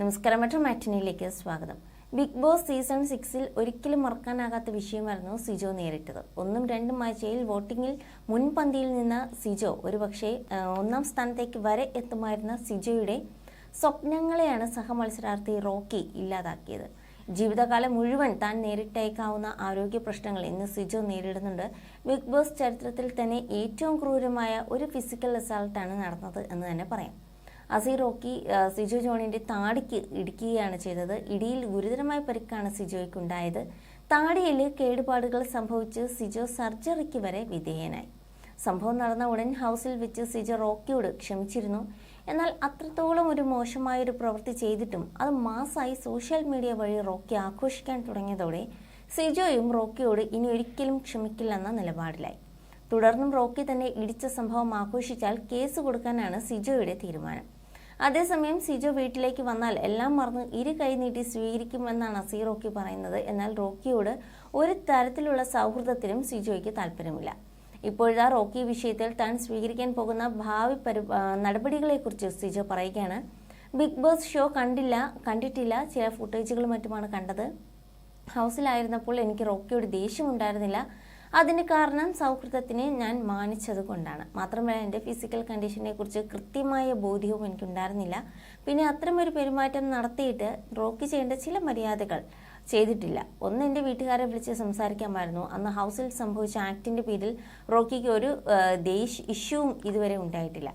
നമസ്കാരം മറ്റു മാറ്റിനിയിലേക്ക് സ്വാഗതം. ബിഗ് ബോസ് സീസൺ സിക്സിൽ ഒരിക്കലും മറക്കാനാകാത്ത വിഷയമായിരുന്നു സിജോ നേരിട്ടത്. ഒന്നും രണ്ടും ആഴ്ചയിൽ വോട്ടിങ്ങിൽ മുൻപന്തിയിൽ നിന്ന് സിജോ ഒരുപക്ഷെ ഒന്നാം സ്ഥാനത്തേക്ക് വരെ എത്തുമായിരുന്ന സിജോയുടെ സ്വപ്നങ്ങളെയാണ് സഹമത്സരാർത്ഥി റോക്കി ഇല്ലാതാക്കിയത്. ജീവിതകാലം മുഴുവൻ താൻ നേരിട്ടേക്കാവുന്ന ആരോഗ്യ പ്രശ്നങ്ങൾ ഇന്ന് സിജോ നേരിടുന്നുണ്ട്. ബിഗ് ബോസ് ചരിത്രത്തിൽ തന്നെ ഏറ്റവും ക്രൂരമായ ഒരു ഫിസിക്കൽ അസാൾട്ടാണ് നടന്നത് എന്ന് തന്നെ പറയാം. അസി റോക്കി ആ, സിജോ ജോണിന്റെ താടിക്ക് ഇടിക്കുകയാണ് ചെയ്തത്. ഇടിയിൽ ഗുരുതരമായ പരിക്കാണ് സിജോയ്ക്ക് ഉണ്ടായത് താടിയിൽ കേടുപാടുകൾ സംഭവിച്ച് സിജോ സർജറിക്ക് വരെ വിധേയനായി. സംഭവം നടന്ന ഉടൻ ഹൗസിൽ വെച്ച് സിജോ റോക്കിയോട് ക്ഷമിച്ചിരുന്നു. എന്നാൽ അത്രത്തോളം ഒരു മോശമായ ഒരു പ്രവൃത്തി ചെയ്തിട്ടും അത് മാസായി സോഷ്യൽ മീഡിയ വഴി റോക്കി ആഘോഷിക്കാൻ തുടങ്ങിയതോടെ സിജോയും റോക്കിയോട് ഇനി ഒരിക്കലും ക്ഷമിക്കില്ലെന്ന നിലപാടിലായി. തുടർന്നും റോക്കി തന്നെ ഇടിച്ച സംഭവം ആഘോഷിച്ചാൽ കേസ് കൊടുക്കാനാണ് സിജോയുടെ തീരുമാനം. അതേസമയം സിജോ വീട്ടിലേക്ക് വന്നാൽ എല്ലാം മറന്ന് ഇരു കൈ നീട്ടി സ്വീകരിക്കുമെന്നാണ് അസീർ റോക്കി പറയുന്നത്. എന്നാൽ റോക്കിയോട് ഒരു തരത്തിലുള്ള സൗഹൃദത്തിലും സിജോയ്ക്ക് താല്പര്യമില്ല. ഇപ്പോഴാ റോക്കി വിഷയത്തിൽ താൻ സ്വീകരിക്കാൻ പോകുന്ന ഭാവി പരി നടപടികളെക്കുറിച്ച് സിജോ പറയുകയാണ്. ബിഗ് ബോസ് ഷോ കണ്ടില്ല കണ്ടിട്ടില്ല. ചില ഫുട്ടേജുകളും മറ്റുമാണ് കണ്ടത്. ഹൗസിലായിരുന്നപ്പോൾ എനിക്ക് റോക്കിയോട് ദേഷ്യമുണ്ടായിരുന്നില്ല. അതിന് കാരണം സൗഹൃദത്തിനെ ഞാൻ മാനിച്ചത് കൊണ്ടാണ്. മാത്രമല്ല എന്റെ ഫിസിക്കൽ കണ്ടീഷനെ കുറിച്ച് കൃത്യമായ ബോധ്യവും എനിക്കുണ്ടായിരുന്നില്ല. പിന്നെ അത്തരമൊരു പെരുമാറ്റം നടത്തിയിട്ട് റോക്ക് ചെയ്യേണ്ട ചില മര്യാദകൾ ചെയ്തിട്ടില്ല. ഒന്ന് എന്റെ വീട്ടുകാരെ വിളിച്ച് സംസാരിക്കാമായിരുന്നു. അന്ന് ഹൗസിൽ സംഭവിച്ച ആക്ടിന്റെ പേരിൽ റോക്കിക്ക് ഒരു ദേഷ്യ ഇഷ്യൂവും ഇതുവരെ ഉണ്ടായിട്ടില്ല.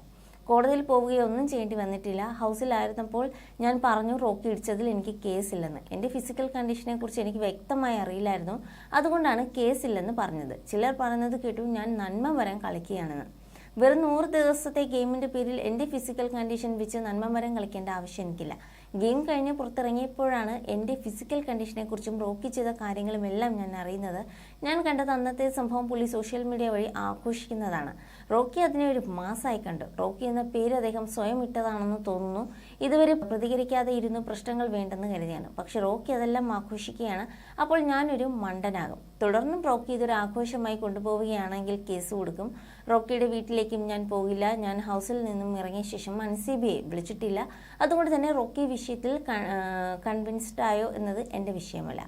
കോടതിയിൽ പോവുകയോ ഒന്നും ചെയ്യേണ്ടി വന്നിട്ടില്ല. ഹൗസിലായിരുന്നപ്പോൾ ഞാൻ പറഞ്ഞു റോക്കി ഇടിച്ചതിൽ എനിക്ക് കേസില്ലെന്ന്. എന്റെ ഫിസിക്കൽ കണ്ടീഷനെ കുറിച്ച് എനിക്ക് വ്യക്തമായി അറിയില്ലായിരുന്നു. അതുകൊണ്ടാണ് കേസില്ലെന്ന് പറഞ്ഞത്. ചിലർ പറഞ്ഞത് കേട്ടു ഞാൻ നന്മ വരം കളിക്കുകയാണെന്ന്. വെറും നൂറ് ദിവസത്തെ ഗെയിമിന്റെ പേരിൽ എന്റെ ഫിസിക്കൽ കണ്ടീഷൻ വെച്ച് നന്മ വരം കളിക്കേണ്ട ആവശ്യം എനിക്കില്ല. ഗെയിം കഴിഞ്ഞ് പുറത്തിറങ്ങിയപ്പോഴാണ് എന്റെ ഫിസിക്കൽ കണ്ടീഷനെ കുറിച്ചും റോക്കി ചെയ്ത കാര്യങ്ങളും എല്ലാം ഞാൻ അറിയുന്നത്. ഞാൻ കണ്ടത് അന്നത്തെ സംഭവം പുള്ളി സോഷ്യൽ മീഡിയ വഴി ആഘോഷിക്കുന്നതാണ്. റോക്കി അതിനെ ഒരു മാസമായി കണ്ടു. റോക്കി എന്ന പേര് അദ്ദേഹം സ്വയം ഇട്ടതാണെന്ന് തോന്നുന്നു. ഇതുവരെ പ്രതികരിക്കാതെ ഇരുന്നു പ്രശ്നങ്ങൾ വേണ്ടെന്ന് കരുതിയാണ്. പക്ഷെ റോക്കി അതെല്ലാം ആഘോഷിക്കുകയാണ്. അപ്പോൾ ഞാനൊരു മണ്ടനാകും. തുടർന്നും റോക്കി ഇതൊരു ആഘോഷമായി കൊണ്ടുപോവുകയാണെങ്കിൽ കേസ് കൊടുക്കും. റോക്കിയുടെ വീട്ടിലേക്കും ഞാൻ പോകില്ല. ഞാൻ ഹൗസിൽ നിന്നും ഇറങ്ങിയ ശേഷം അൻസിബിയെ വിളിച്ചിട്ടില്ല. അതുകൊണ്ട് തന്നെ റോക്കി വിഷയത്തിൽ കൺവിൻസ്ഡ് ആയോ എന്നത് എന്റെ വിഷയമല്ല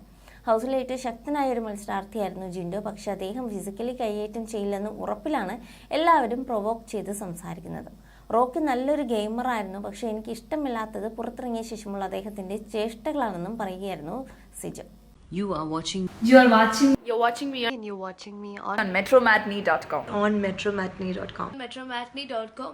ഹൗസിലെ ഏറ്റവും ശക്തനായ ഒരു മത്സരാർത്ഥിയായിരുന്നു ജിൻഡോ പക്ഷെ അദ്ദേഹം ഫിസിക്കലി കൈയേറ്റം ചെയ്യില്ലെന്ന് ഉറപ്പിലാണ് എല്ലാവരും പ്രൊവോക്ക് ചെയ്ത് സംസാരിക്കുന്നത് റോക്കി നല്ലൊരു ഗെയിമറായിരുന്നു പക്ഷേ എനിക്ക് ഇഷ്ടമില്ലാത്തത് പുറത്തിറങ്ങിയ ശേഷമുള്ള അദ്ദേഹത്തിന്റെ ചേഷ്ടകളാണെന്നും പറയുകയായിരുന്നു Siju You are watching You are watching You're watching me and you're watching me on, on metromatney.com. on metromatney.com. metromatney.com.